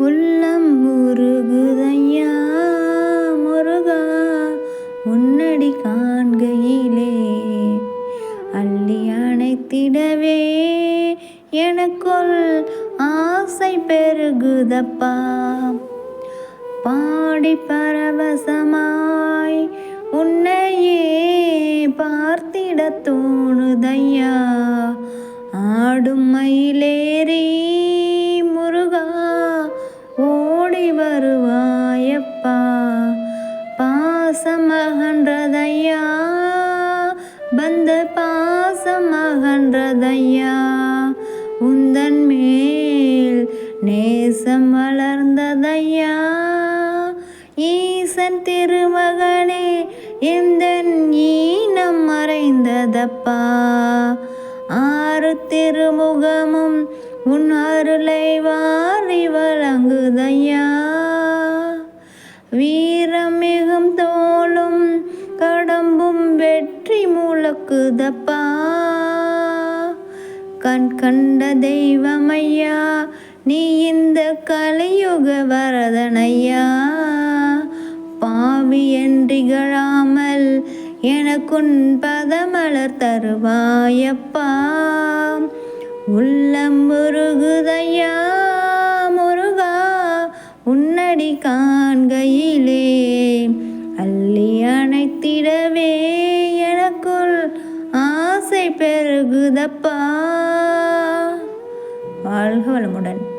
உள்ளம் முருகுதையா முருகா உன்னடி காண்கையிலே. அள்ளி அணைத்திடவே எனக்குள் ஆசை பெருகுதப்பா. பாடி பரவசமாய் உன்னையே பார்த்திட தோணுதையா. ஆடும் மயிலே உந்த பாசம் அகன்றதையா? உந்தன் மேல் நேசம் வளர்ந்ததையா? ஈசன் திருமகனே எந்தன் ஈனம் மறைந்ததப்பா? ஆறு திருமுகமும் உன் அருளை வாரி வழங்குதையா? வீரமிகும் தோளும் கடம்பும் வெற்றி மூ பழக்குதப்பா கண் கண்ட தெய்வமையா நீ இந்த கலியுக வரதனையா. பாவி என்றிகழாமல் எனக்குன் பதமலர் தருவாயப்பா. உள்ளம் முருகுதையா முருகா உன்னடி காண்கையிலே அள்ளி அணைத்திடவே. பெருகுதப்பா. வாழ்க வளமுடன்.